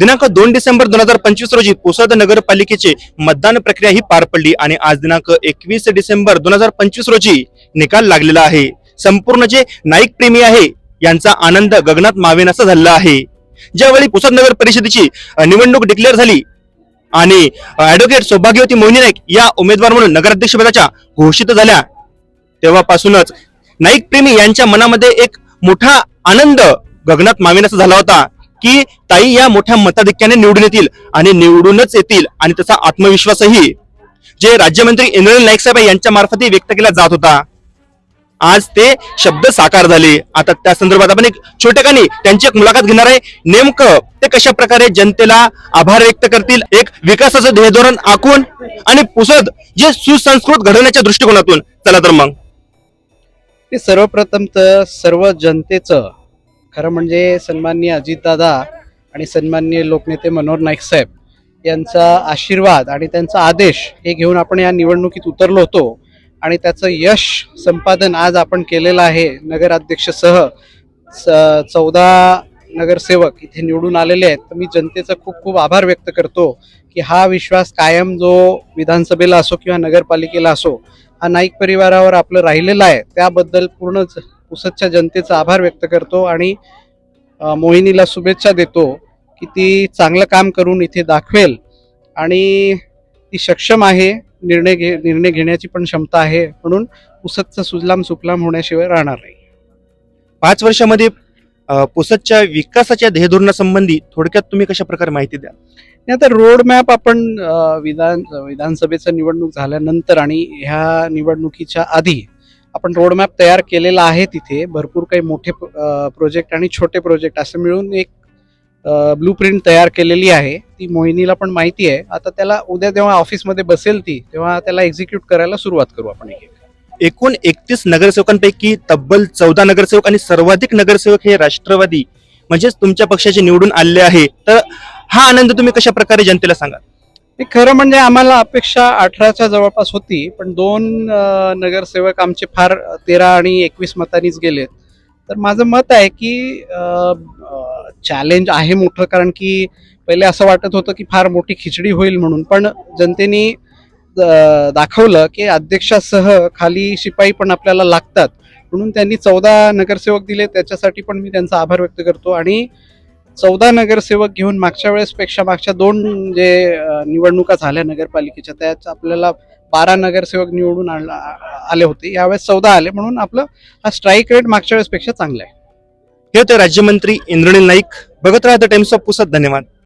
दिनांक दोन डिसेंबर दोन हजार पंचवीस रोजी पुसद नगरपालिकेचे मतदान प्रक्रिया ही पार पडली आणि आज दिनांक एकवीस डिसेंबर दोन हजार पंचवीस रोजी निकाल लागलेला आहे. संपूर्ण जे नाईक प्रेमी आहे यांचा आनंद गगनात मावेनासा झालेला आहे. ज्यावेळी पुसद नगर परिषदेची निवडणूक डिक्लेअर झाली आणि ऍडव्होकेट सौभाग्यवती मोहिनी नाईक या उमेदवार म्हणून नगराध्यक्ष पदाच्या घोषित झाल्या तेव्हापासूनच नाईक प्रेमी यांच्या मनामध्ये एक मोठा आनंद गगनात मावेनासा झाला होता. की ताई या मोठ्या मताधिक्याने निवडून येतील आणि निवडूनच येतील आणि त्याचा आत्मविश्वासही. जे राज्यमंत्री इंद्रनील नाईक साहेब यांच्या मार्फतही व्यक्त केला जात होता. आज ते शब्द साकार झाले. आता त्या संदर्भात आपण एक छोटेखानी त्यांची एक मुलाखत घेणार आहे. नेमकं ते कशा प्रकारे जनतेला आभार व्यक्त करतील? एक विकासाचं ध्येय धोरण आखून आणि पुसद जे सुसंस्कृत घडवण्याच्या दृष्टिकोनातून. चला तर मग. ते सर्वप्रथम तर सर्व जनतेचं खरं म्हणजे सन्माननीय अजितदादा आणि सन्माननीय लोकनेते मनोहर नाईक साहेब यांचा आशीर्वाद आणि त्यांचा आदेश हे घेऊन आपण या निवडणुकीत उतरलो होतो. आणि त्याचं यश संपादन आज आपण केलेलं आहे. नगराध्यक्षसह स- चौदा नगरसेवक इथे निवडून आलेले आहेत. तर मी जनतेचा खूप खूप आभार व्यक्त करतो की हा विश्वास कायम जो विधानसभेला असो किंवा नगरपालिकेला असो हा नाईक परिवारावर आपलं राहिलेला आहे. त्याबद्दल पूर्णच पुसदच्या जनतेचा आभार व्यक्त करतो आणि मोहिनीला शुभेच्छा देतो की ती चांगलं काम करून इथे दाखवेल आणि ती सक्षम आहे निर्णय घे निर्णय घेण्याची पण क्षमता आहे म्हणून पुसदचं सुजलाम सुफलाम होण्याशिवाय राहणार नाही. पाच वर्षामध्ये पुसदच्या विकासाच्या ध्येयधोरणासंबंधी थोडक्यात तुम्ही कशा प्रकारे माहिती द्या आता रोड मॅप आपण विधान विधानसभेचं निवडणूक झाल्यानंतर आणि ह्या निवडणुकीच्या आधी आपण रोड मॅप तयार केलेला आहे तिथे. भरपूर काही मोठे प्रोजेक्ट आणि छोटे प्रोजेक्ट असं मिळून एक ब्लू प्रिंट तयार केलेली आहे. ती मोहिनीला पण माहिती आहे. आता त्याला उद्या जेव्हा ऑफिसमध्ये बसेल ती तेव्हा त्याला एक्झिक्यूट करायला सुरुवात करू आपण एकूण एकतीस नगरसेवकांपैकी तब्बल चौदा नगरसेवक आणि सर्वाधिक नगरसेवक हे राष्ट्रवादी म्हणजेच तुमच्या पक्षाचे निवडून आलेले आहे. तर हा आनंद तुम्ही कशा प्रकारे जनतेला सांगा हे खरं म्हणजे आम्हाला अपेक्षा अठराच्या जवळपास होती पण दोन नगरसेवक आमचे फार तेरा आणि एकवीस मतांनीच गेलेत. तर माझं मत आहे की चॅलेंज आहे मोठं कारण की पहिले असं वाटत होतं की फार मोठी खिचडी होईल म्हणून पण जनतेने दाखवलं की अध्यक्षासह खाली शिपाई पण आपल्याला लागतात. म्हणून त्यांनी चौदा नगरसेवक दिले त्याच्यासाठी पण मी त्यांचा आभार व्यक्त करतो. आणि चौदा नगरसेवक घेऊन मागच्या वेळेसपेक्षा मागच्या दोन जे निवडणुका झाल्या नगरपालिकेच्या त्याच आपल्याला बारा नगरसेवक निवडून आणला आले होते. यावेळेस चौदा आले म्हणून आपलं हा स्ट्राईक रेट मागच्या वेळेसपेक्षा चांगला आहे. हे होते राज्यमंत्री इंद्रणील नाईक. बघत राहा द टाइम्स ऑफ पुसत धन्यवाद.